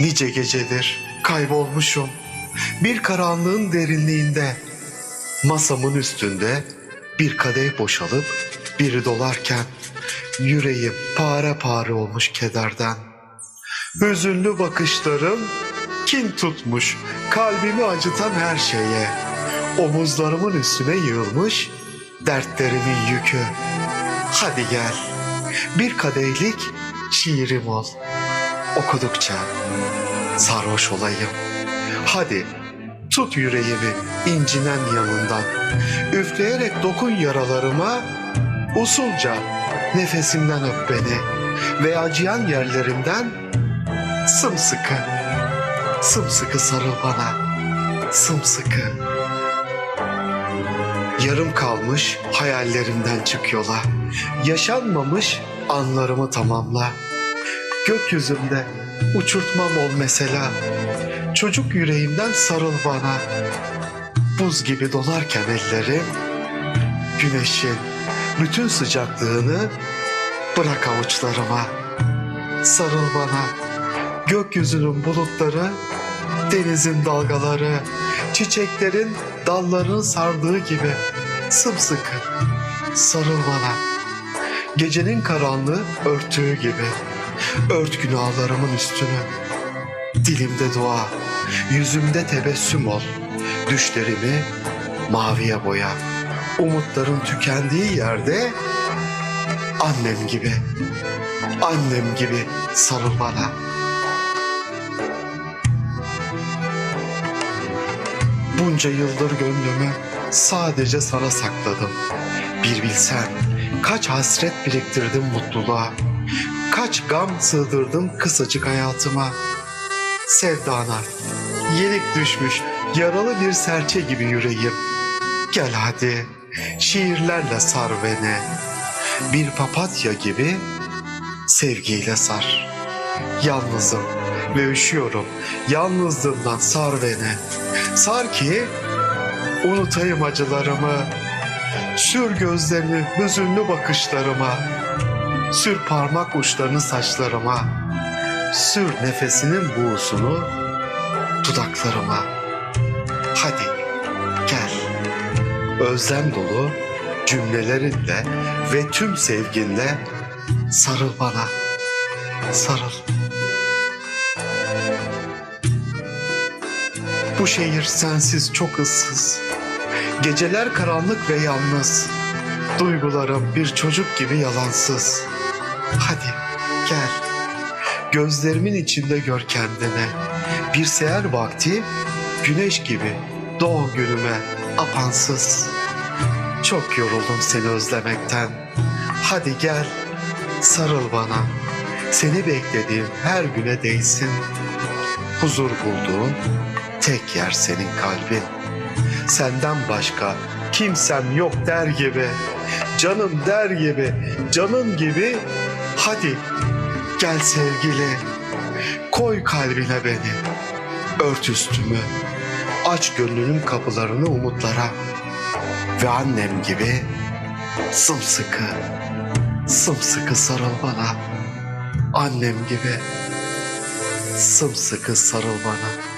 Nice gecedir kaybolmuşum. Bir karanlığın derinliğinde. Masamın üstünde bir kadeh boşalıp biri dolarken yüreğim pare pare olmuş kederden. Hüzünlü bakışlarım kin tutmuş kalbimi acıtan her şeye. Omuzlarımın üstüne yığılmış dertlerimin yükü. Hadi gel bir kadehlik şiirim ol. Okudukça sarhoş olayım. Hadi tut yüreğimi incinen yanından. Üfleyerek dokun yaralarıma. Usulca nefesimden öp beni. Ve acıyan yerlerimden sımsıkı, sımsıkı sarıl bana. Sımsıkı. Yarım kalmış hayallerimden çık yola. Yaşanmamış anlarımı tamamla. Gökyüzünde uçurtmam ol mesela. Çocuk yüreğimden sarıl bana. Buz gibi dolarken ellerim, güneşin bütün sıcaklığını bırak avuçlarıma. Sarıl bana. Gökyüzünün bulutları, denizin dalgaları, çiçeklerin dallarını sardığı gibi sımsıkı sarıl bana. Gecenin karanlığı örtüğü gibi ört günahlarımın üstünü. Dilimde dua, yüzümde tebessüm ol. Düşlerimi maviye boya. Umutların tükendiği yerde annem gibi, annem gibi sarıl bana. Bunca yıldır gönlümü sadece sana sakladım. Bir bilsen kaç hasret biriktirdim mutluluğa. Kaç gam sığdırdım kısacık hayatıma. Sevdana yenik düşmüş yaralı bir serçe gibi yüreğim. Gel hadi şiirlerle sar beni. Bir papatya gibi sevgiyle sar. Yalnızım ve üşüyorum. Yalnızlığımdan sar beni. Sar ki unutayım acılarımı. Sür gözlerini hüzünlü bakışlarıma. Sür parmak uçlarını saçlarıma. Sür nefesinin buğusunu dudaklarıma. Hadi gel. Özlem dolu cümlelerinle ve tüm sevginle sarıl bana. Sarıl. Bu şehir sensiz çok ıssız. Geceler karanlık ve yalnız. Duygularım bir çocuk gibi yalansız. Hadi gel. Gözlerimin içinde gör kendini. Bir seher vakti güneş gibi doğum günüme apansız. Çok yoruldum seni özlemekten. Hadi gel sarıl bana. Seni beklediğim her güne değsin. Huzur bulduğun tek yer senin kalbin. Senden başka kimsem yok der gibi. Canım der gibi, canın gibi. Hadi gel sevgili. Koy kalbine beni. Ört üstümü. Aç gönlünün kapılarını umutlara. Ve annem gibi sımsıkı, sımsıkı sarıl bana. Annem gibi sımsıkı sarıl bana.